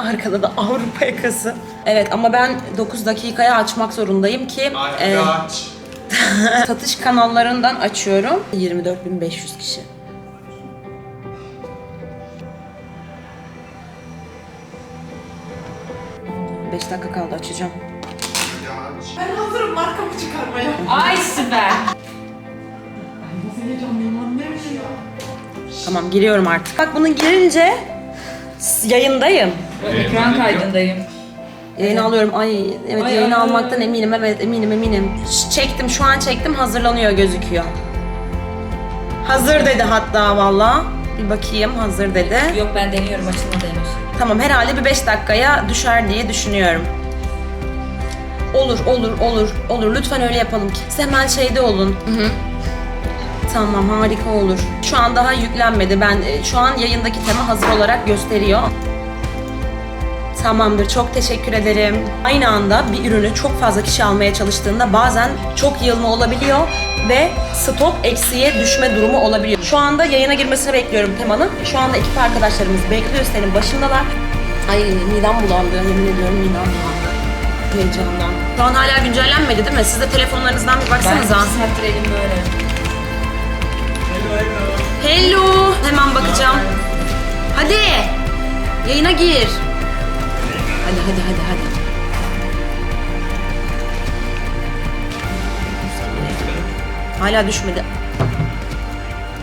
Arkada da Avrupa yakası. Evet ama ben 9 dakikaya açmak zorundayım ki e, Aç. satış kanallarından açıyorum. 24.500 kişi. Beş dakika kaldı açacağım. Aç. Ben hazırım markamı çıkarmaya. Ay süper. Nasıl heyecanlıyım annem ya. Tamam giriyorum artık. Bak bunu girince yayındayım. Ekran kaydındayım. Yayını alıyorum. Ay evet Ay, yayını ay, almaktan ay. eminim. Evet eminim eminim. Ş- Çektim şu an çektim hazırlanıyor gözüküyor. Hazır dedi hatta valla. Bir bakayım hazır dedi. Yok ben deniyorum açılmadı henüz. Tamam herhalde bir 5 dakikaya düşer diye düşünüyorum. Olur olur olur olur lütfen öyle yapalım ki. Siz hemen şeyde olun. Hı hı. Tamam harika olur. Şu an daha yüklenmedi. Ben e, şu an yayındaki tema hazır olarak gösteriyor. Tamamdır. Çok teşekkür ederim. Aynı anda bir ürünü çok fazla kişi almaya çalıştığında bazen çok yığılma olabiliyor ve stok eksiye düşme durumu olabiliyor. Şu anda yayına girmesini bekliyorum temanın. Şu anda ekip arkadaşlarımız bekliyor senin başındalar. Ay midem bulandı. Yemin ediyorum midem bulandı. Heyecandan. Şu an hala güncellenmedi değil mi? Siz de telefonlarınızdan bir Ben baksanıza. saattir elim böyle. Hello. Hemen bakacağım. Hadi. Yayına gir. Hadi hadi hadi hadi. Hala düşmedi.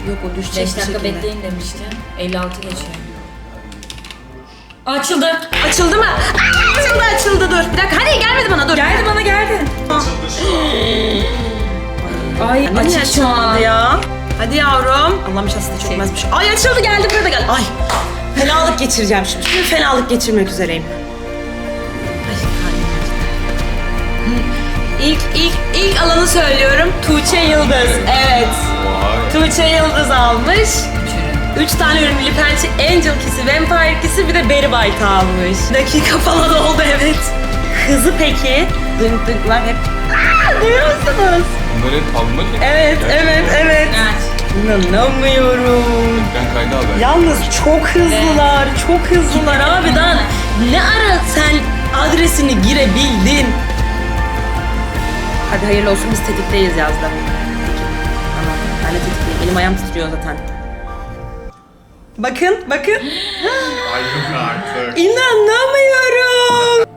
Yok o düşecek 5 bir dakika şekilde. bekleyin demişti. 56 geçiyor. Açıldı. Açıldı mı? Aa, açıldı açıldı dur. Bir dakika hadi gelmedi bana dur. Geldi bana geldi. Ay Niye açık şu an. ya? Hadi yavrum. Allah'ım şahsı da çökmezmiş. Ay açıldı geldi burada gel. Ay fenalık geçireceğim şimdi. Şimdi fenalık geçirmek üzereyim. İlk, ilk, ilk alanı söylüyorum. Tuğçe Yıldız. Evet. Tuğçe Yıldız almış. Üç tane ürün Lipenci Angel Kiss'i, Vampire Kiss'i bir de Berry Bite almış. Dakika falan oldu evet. Hızı peki? Dınk dınklar hep... Aa, duyuyor musunuz? Bunlar hep alınır mı? Evet, evet, evet. İnanamıyorum. Ben kaydı al ben. Yalnız çok hızlılar, çok hızlılar abi daha ne ara sen adresini girebildin? Hadi hayırlı olsun biz tetikteyiz yazdı. Tamam ben de tetikteyim. Elim ayağım titriyor zaten. Bakın, bakın. Ay yok artık. İnanamıyorum.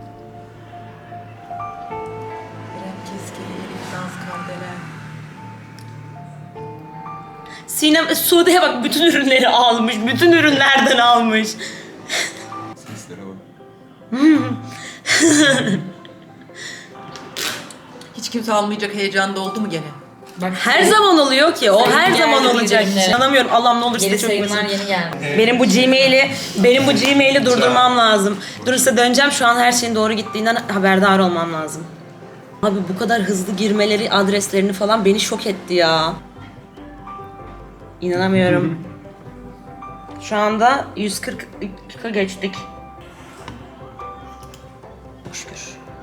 Sinem Sude'ye bak bütün ürünleri almış. Bütün ürünlerden almış. Seslere bak. Hiç kimse almayacak heyecanda oldu mu gene? Bak, Her zaman oluyor ki. O her geldi zaman olacak. bildirimleri. İnanamıyorum. Allah'ım ne olur size çok sayımlar yeni geldi. Benim bu Gmail'i benim bu Gmail'i durdurmam lazım. Dur size döneceğim. Şu an her şeyin doğru gittiğinden haberdar olmam lazım. Abi bu kadar hızlı girmeleri, adreslerini falan beni şok etti ya. İnanamıyorum. Şu anda 140'a geçtik.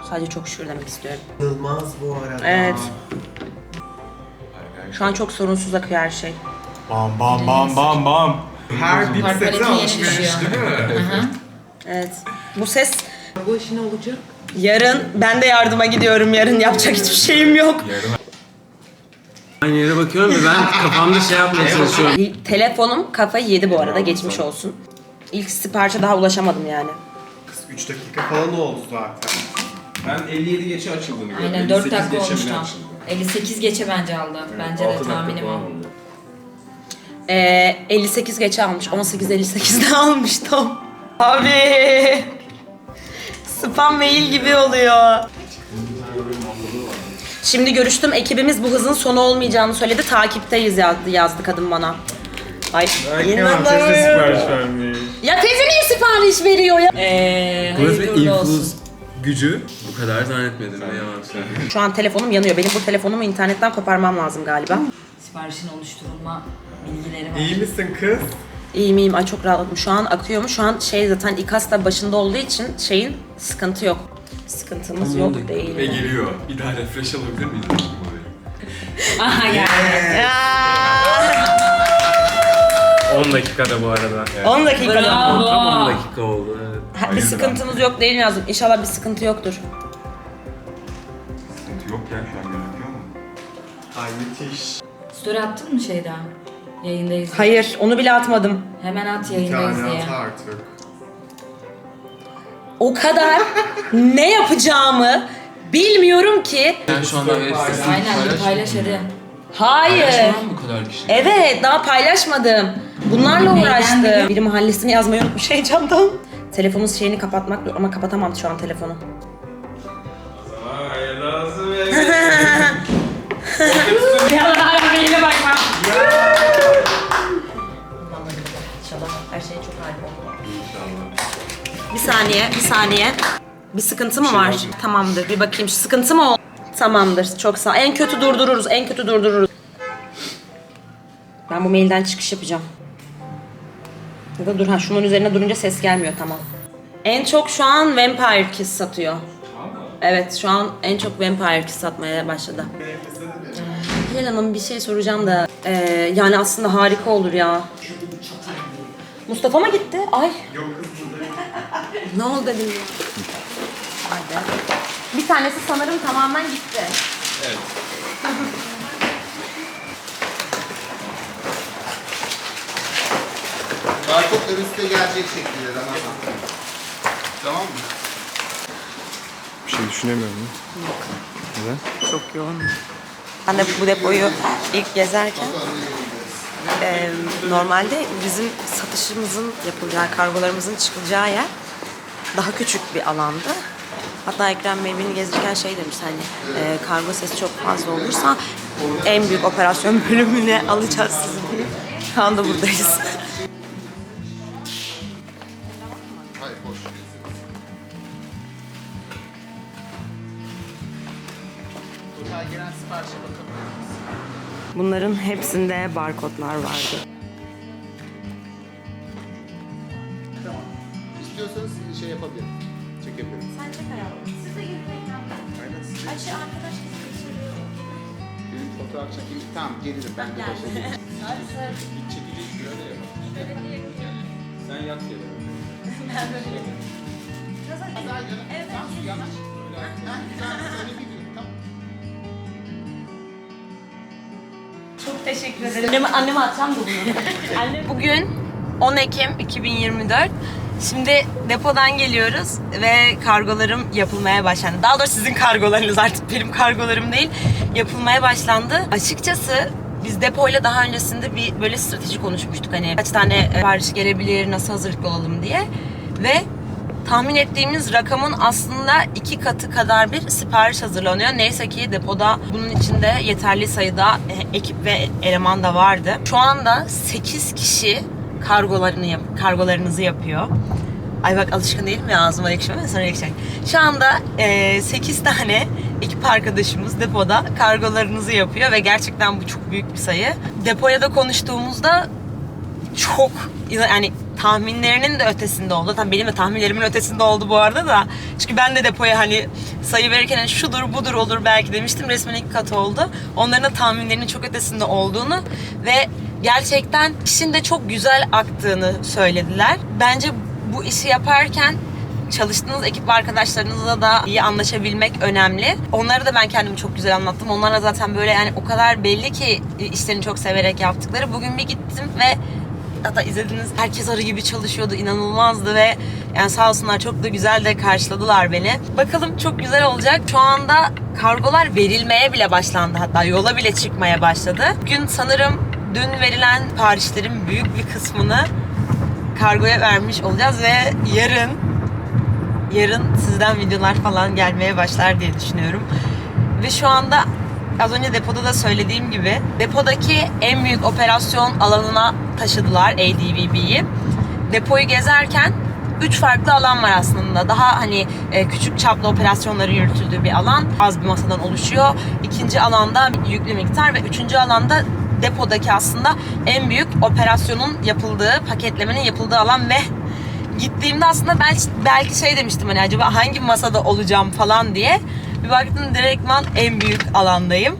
Sadece çok şükür demek istiyorum. Yılmaz bu arada. Evet. Şu an çok sorunsuz akıyor her şey. Bam bam bam bam bam. Her bit Harp seti paleti yeni alışveriş düşüyor. değil mi? Evet. Bu ses Bu işi ne olacak? yarın ben de yardıma gidiyorum. Yarın yapacak hiçbir şeyim yok. Yarın Aynı yere bakıyorum ve ben kafamda şey yapmaya çalışıyorum. Telefonum kafayı yedi bu arada geçmiş olsun. İlk siparişe daha ulaşamadım yani. 3 dakika falan oldu zaten. Ben 57 geçe açıldığını gördüm. Aynen 4 58 dakika geçe olmuş bile tam. açıldı. 58 geçe bence aldı. Bence de Altı dakika tahminim falan o. oldu. Ee, 58 geçe almış. 18.58'de almıştım. Abi. Spam mail gibi oluyor. Şimdi görüştüm. Ekibimiz bu hızın sonu olmayacağını söyledi. Takipteyiz yazdı, yazdı kadın bana. Ay inanamıyorum. vermiş. Ya teyze niye sipariş veriyor ya? Eee Burası bir hayırlı uğurlu influence gücü. Kadar zannetmedim ne yalan söyleyeyim. Şu an telefonum yanıyor. Benim bu telefonumu internetten koparmam lazım galiba. Siparişin oluşturulma bilgileri var. İyi misin kız? İyiyim iyiyim. Ay çok rahatladım. Şu an akıyor mu? Şu an şey zaten ikaz da başında olduğu için şeyin sıkıntı yok. Sıkıntımız yok değil. Ve geliyor. Bir daha refresh alabilir miyiz? Aha geldi. 10 dakikada bu arada. 10 dakikada. Bravo. Tam 10 dakika oldu. Evet. Bir Hayırdır sıkıntımız yok değil mi yazdım. İnşallah bir sıkıntı yoktur. Story attın mı şeyden? Yayındayız. diye. Hayır, onu bile atmadım. Hemen at Bir yayındayız tane diye. at artık. O kadar ne yapacağımı bilmiyorum ki. Ben şu anda web sitesini Aynen bir paylaş hadi. Hayır. Paylaşmam mı bu kadar kişi? Evet, daha paylaşmadım. Bunlarla Neyden uğraştım. biri? Biri mahallesini yazmayı unutmuş heyecandan. Telefonun şeyini kapatmak ama kapatamam şu an telefonu. İnşallah her şey çok harika olur. Bir saniye, bir saniye. Bir sıkıntı mı var? Tamamdır. Bir bakayım. Sıkıntı mı oldu? Tamamdır. Çok sağ En kötü durdururuz. En kötü durdururuz. Ben bu mailden çıkış yapacağım. Ya da dur ha şunun üzerine durunca ses gelmiyor tamam. En çok şu an Vampire Kiss satıyor. Evet şu an en çok Vampire Kiss satmaya başladı. Hilal Hanım bir şey soracağım da ee, yani aslında harika olur ya. Mustafa mı gitti? Ay. ne oldu dedim ya. Hadi. Bir tanesi sanırım tamamen gitti. Barkodlar üstte gelecek şekilde Ramazan. Tamam mı? Bir şey düşünemiyorum. Çok yoğun. Ben de bu depoyu ilk gezerken e, normalde bizim satışımızın yapılacağı, kargolarımızın çıkılacağı yer daha küçük bir alandı. Hatta Ekrem Bey beni gezdirirken şey demiş hani e, kargo sesi çok fazla olursa en büyük operasyon bölümüne alacağız sizi diye. Şu anda buradayız. Bunların hepsinde barkodlar vardı. İstiyorsanız şey yapabilirim. Çekebilirim. Sen çek hayatım. Siz de gelin Aynen size. Açı arkadaş Benim fotoğraf çekeyim. Tamam gelirim. Ben de başa geleyim. Bir çekeceğiz şurada ya. Sen yat ya. Evet. Tamam yanaş. Öyle. Ha, güzel. Öyle bir gün. Tamam. Çok teşekkür ederim. Anneme, anneme atacağım da bunu. Anne, bugün 10 Ekim 2024. Şimdi depodan geliyoruz ve kargolarım yapılmaya başlandı. Daha doğrusu sizin kargolarınız artık benim kargolarım değil. Yapılmaya başlandı. Açıkçası biz depoyla daha öncesinde bir böyle strateji konuşmuştuk. Hani kaç tane sipariş gelebilir, nasıl hazırlıklı olalım diye. Ve tahmin ettiğimiz rakamın aslında iki katı kadar bir sipariş hazırlanıyor. Neyse ki depoda bunun içinde yeterli sayıda e, ekip ve eleman da vardı. Şu anda 8 kişi kargolarını yap kargolarınızı yapıyor. Ay bak alışkın değilim ya ağzıma ekşime sonra ekşen. Şu anda e, 8 tane ekip arkadaşımız depoda kargolarınızı yapıyor ve gerçekten bu çok büyük bir sayı. Depoya da konuştuğumuzda çok yani tahminlerinin de ötesinde oldu. Tabii benim de tahminlerimin ötesinde oldu bu arada da. Çünkü ben de depoya hani sayı verirken hani şudur budur olur belki demiştim. Resmen iki katı oldu. Onların da tahminlerinin çok ötesinde olduğunu ve gerçekten işin de çok güzel aktığını söylediler. Bence bu işi yaparken çalıştığınız ekip arkadaşlarınızla da iyi anlaşabilmek önemli. Onları da ben kendimi çok güzel anlattım. Onlara zaten böyle yani o kadar belli ki işlerini çok severek yaptıkları. Bugün bir gittim ve hatta izlediniz herkes arı gibi çalışıyordu inanılmazdı ve yani sağ olsunlar çok da güzel de karşıladılar beni. Bakalım çok güzel olacak. Şu anda kargolar verilmeye bile başlandı hatta yola bile çıkmaya başladı. Bugün sanırım dün verilen siparişlerin büyük bir kısmını kargoya vermiş olacağız ve yarın yarın sizden videolar falan gelmeye başlar diye düşünüyorum. Ve şu anda az önce depoda da söylediğim gibi depodaki en büyük operasyon alanına taşıdılar ADVB'yi. Depoyu gezerken üç farklı alan var aslında. Daha hani e, küçük çaplı operasyonların yürütüldüğü bir alan. Az bir masadan oluşuyor. İkinci alanda yüklü miktar ve üçüncü alanda depodaki aslında en büyük operasyonun yapıldığı, paketlemenin yapıldığı alan ve gittiğimde aslında belki, belki şey demiştim hani acaba hangi masada olacağım falan diye. Bir baktım direktman en büyük alandayım.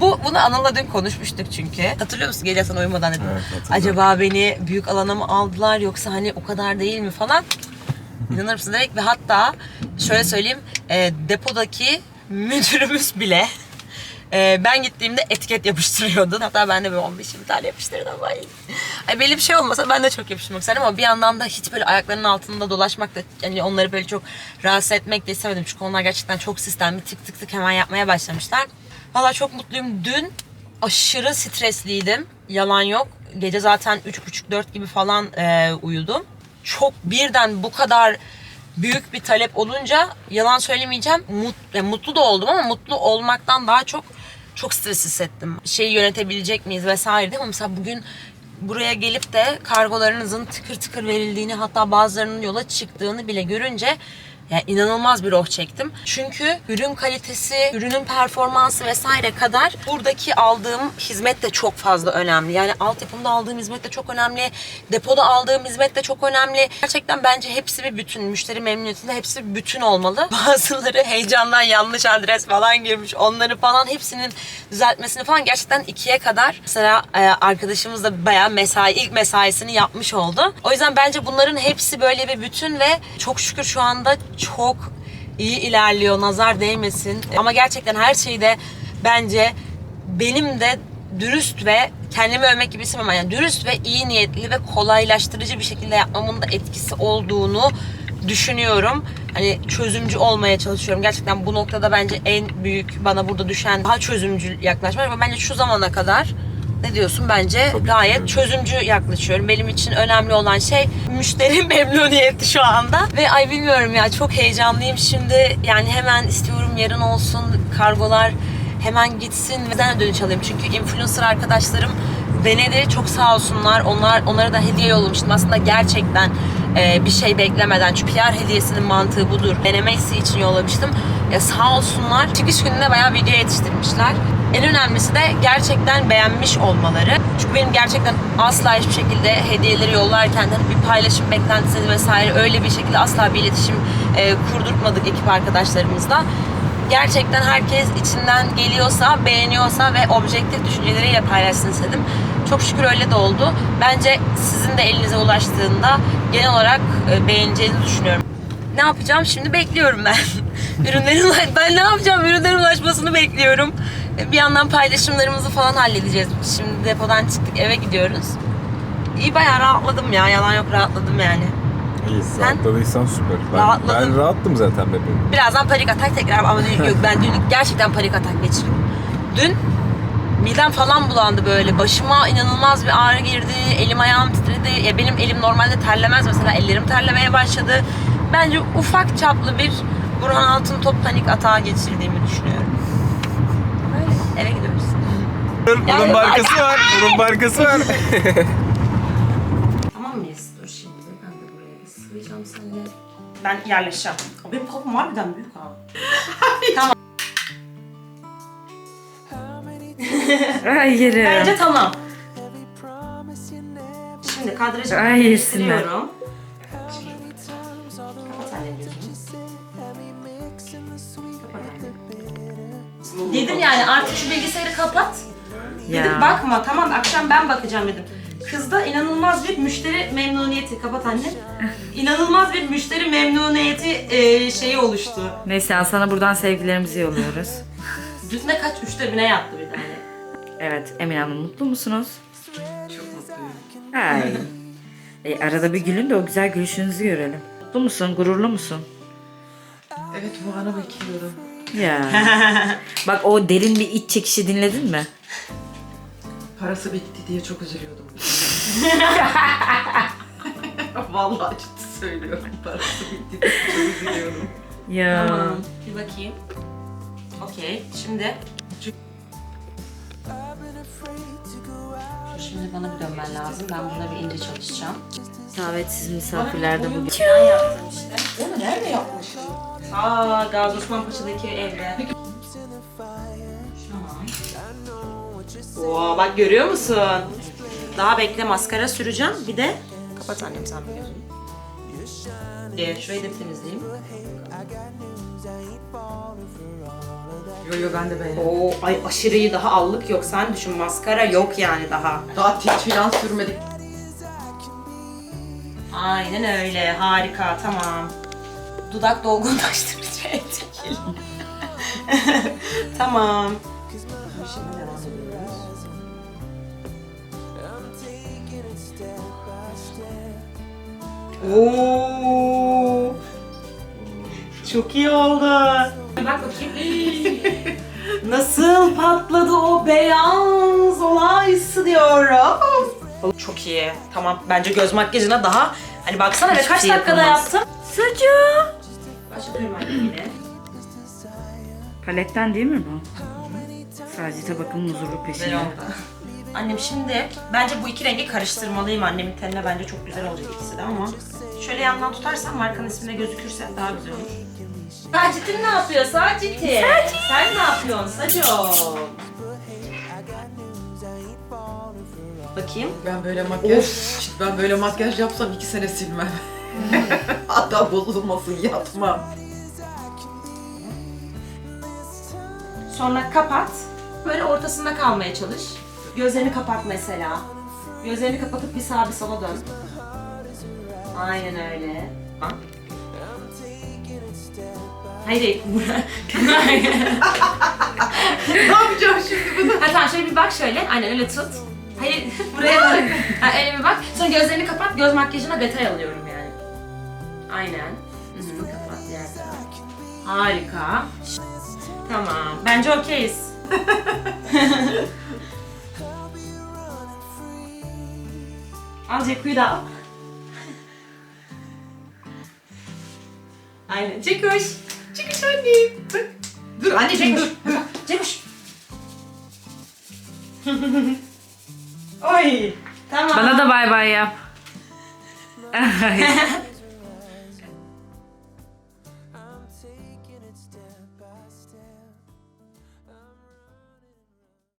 Bu bunu Anıl'la dün konuşmuştuk çünkü. Hatırlıyor musun? Gece sana uyumadan dedim. Evet. Acaba beni büyük alana mı aldılar yoksa hani o kadar değil mi falan. İnanır mısın direkt ve hatta şöyle söyleyeyim e, depodaki müdürümüz bile e, ben gittiğimde etiket yapıştırıyordu. Hatta ben de böyle 15-20 tane yapıştırdım. Ay. Ay belli bir şey olmasa ben de çok yapıştırmak isterdim ama bir yandan da hiç böyle ayaklarının altında dolaşmak da yani onları böyle çok rahatsız etmek de istemedim. Çünkü onlar gerçekten çok sistemli tık tık tık hemen yapmaya başlamışlar. Valla çok mutluyum. Dün aşırı stresliydim. Yalan yok. Gece zaten 3.30-4 gibi falan e, uyudum. Çok birden bu kadar büyük bir talep olunca yalan söylemeyeceğim. Mut, yani mutlu da oldum ama mutlu olmaktan daha çok çok stres hissettim. Şeyi yönetebilecek miyiz vesaire değil mi? Mesela bugün buraya gelip de kargolarınızın tıkır tıkır verildiğini hatta bazılarının yola çıktığını bile görünce yani inanılmaz bir oh çektim. Çünkü ürün kalitesi, ürünün performansı vesaire kadar buradaki aldığım hizmet de çok fazla önemli. Yani altyapımda aldığım hizmet de çok önemli. Depoda aldığım hizmet de çok önemli. Gerçekten bence hepsi bir bütün. Müşteri memnuniyetinde hepsi bir bütün olmalı. Bazıları heyecandan yanlış adres falan girmiş. Onları falan hepsinin düzeltmesini falan gerçekten ikiye kadar mesela e, arkadaşımız da bayağı mesai, ilk mesaisini yapmış oldu. O yüzden bence bunların hepsi böyle bir bütün ve çok şükür şu anda çok iyi ilerliyor. Nazar değmesin. Ama gerçekten her şeyde bence benim de dürüst ve kendimi övmek gibi istemem yani dürüst ve iyi niyetli ve kolaylaştırıcı bir şekilde yapmamın da etkisi olduğunu düşünüyorum. Hani çözümcü olmaya çalışıyorum. Gerçekten bu noktada bence en büyük bana burada düşen daha çözümcü yaklaşmak. Ama bence şu zamana kadar ne diyorsun bence Tabii ki gayet öyle. çözümcü yaklaşıyorum. Benim için önemli olan şey müşteri memnuniyeti şu anda. Ve ay bilmiyorum ya çok heyecanlıyım şimdi. Yani hemen istiyorum yarın olsun kargolar hemen gitsin. Neden dönüş alayım? Çünkü influencer arkadaşlarım denedi. Çok sağ olsunlar. Onlar onlara da hediye yollamıştım. Aslında gerçekten e, bir şey beklemeden. Çünkü PR hediyesinin mantığı budur. Denemesi için yollamıştım. Ya sağ olsunlar. Çıkış gününe bayağı video yetiştirmişler. En önemlisi de gerçekten beğenmiş olmaları. Çünkü benim gerçekten asla hiçbir şekilde hediyeleri yollarken hani bir paylaşım beklentisi vesaire öyle bir şekilde asla bir iletişim e, kurdurtmadık ekip arkadaşlarımızla gerçekten herkes içinden geliyorsa, beğeniyorsa ve objektif düşünceleriyle paylaşsın istedim. Çok şükür öyle de oldu. Bence sizin de elinize ulaştığında genel olarak e, beğeneceğinizi düşünüyorum. Ne yapacağım? Şimdi bekliyorum ben. Ürünlerin ben ne yapacağım? Ürünlerin ulaşmasını bekliyorum. E, Bir yandan paylaşımlarımızı falan halledeceğiz. Şimdi depodan çıktık, eve gidiyoruz. İyi bayağı rahatladım ya. Yalan yok rahatladım yani. İyi, rahatladıysan süper. Ben, Rahatladım. ben rahattım zaten bebeğim. Birazdan panik atak tekrar ama dün yok ben dün gerçekten panik atak geçirdim. Dün midem falan bulandı böyle. Başıma inanılmaz bir ağrı girdi. Elim ayağım titredi. Ya benim elim normalde terlemez mesela. Ellerim terlemeye başladı. Bence ufak çaplı bir Burhan Altın top panik atağı geçirdiğimi düşünüyorum. Böyle eve gidiyoruz. Bunun markası var. Bunun markası var. Tamam mıyız? Dur şimdi ben de buraya sığacağım seninle. Ben yerleşeceğim. O benim popom harbiden büyük ha. tamam. Ay yerim. Bence tamam. Şimdi kadrajı Ay yesinler. siliyorum. Dedim yani artık şu bilgisayarı kapat. Dedim Ya. bakma tamam akşam ben bakacağım dedim. Kızda inanılmaz bir müşteri memnuniyeti kapat anne. İnanılmaz bir müşteri memnuniyeti e, şeyi oluştu. Neyse sana buradan sevgilerimizi yolluyoruz. Düzme kaç üçte bine yattı bir tane. Evet Emin Hanım mutlu musunuz? Çok mutluyum. Ay. E, arada bir gülün de o güzel gülüşünüzü görelim. Mutlu musun? Gururlu musun? Evet bu ana bekliyorum. Ya. Bak o derin bir iç çekişi dinledin mi? Parası bitti diye çok üzülüyordum. Vallahi ciddi söylüyorum. Parası bitti diye çok üzülüyorum. Ya. Tamam. Bir bakayım. Okey. Şimdi. Şimdi bana bir dönmen lazım. Ben buna bir ince çalışacağım. Davetsiz misafirler de bugün. Ben yaptım işte. Onu nerede yapmışım? Aa, Gazi Osman Paşa'daki evde. Tamam. Oo, bak görüyor musun? Daha bekle maskara süreceğim. Bir de kapat annem sen bir gözünü. Ee, şurayı da temizleyeyim. Yo yo ben de beğendim. Oo, ay aşırı iyi daha allık yok. Sen düşün maskara yok yani daha. Daha hiç filan sürmedik. Aynen öyle. Harika. Tamam. Dudak dolgunlaştırıcı etkili. tamam. Şimdi devam ediyoruz. Oo. Çok iyi oldu. Bak bakayım. Nasıl patladı o beyaz olaysı diyorum. Çok iyi. Tamam. Bence göz makyajına daha hani baksana ve Hiçbir kaç şey dakikada yapamaz. yaptım. Sucu. Başlatıyorum anne yine. Paletten değil mi bu? Sadece tabakın huzurlu Güzel peşinde. oldu. Annem şimdi bence bu iki rengi karıştırmalıyım. Annemin tenine bence çok güzel olacak ikisi de ama şöyle yandan tutarsam markanın ismine gözükürse daha güzel olur. Sacit'in ne yapıyor Sacit'in? Sen ne yapıyorsun Sacit? Bakayım. Ben böyle makyaj, işte ben böyle makyaj yapsam iki sene silmem. Hatta bozulmasın yapmam. Sonra kapat. Böyle ortasında kalmaya çalış. Gözlerini kapat mesela. Gözlerini kapatıp bir sağa bir sola dön. Aynen öyle. Ha? Hayır, hayır. ne yapacağım şimdi bunu? ha tamam şöyle bir bak şöyle. Aynen öyle tut. Hayır buraya bak. Ha, öyle bir bak. Sonra gözlerini kapat. Göz makyajına detay alıyorum yani. Aynen. Hı hı, kapat diğer taraf. Harika. Tamam. Bence okeyiz. al Ceku'yu da al. Aynen. Cekuş. Cekuş annem. Bak. Dur anneciğim dur. Cekuş. Oy. Tamam. Bana da bay bay yap.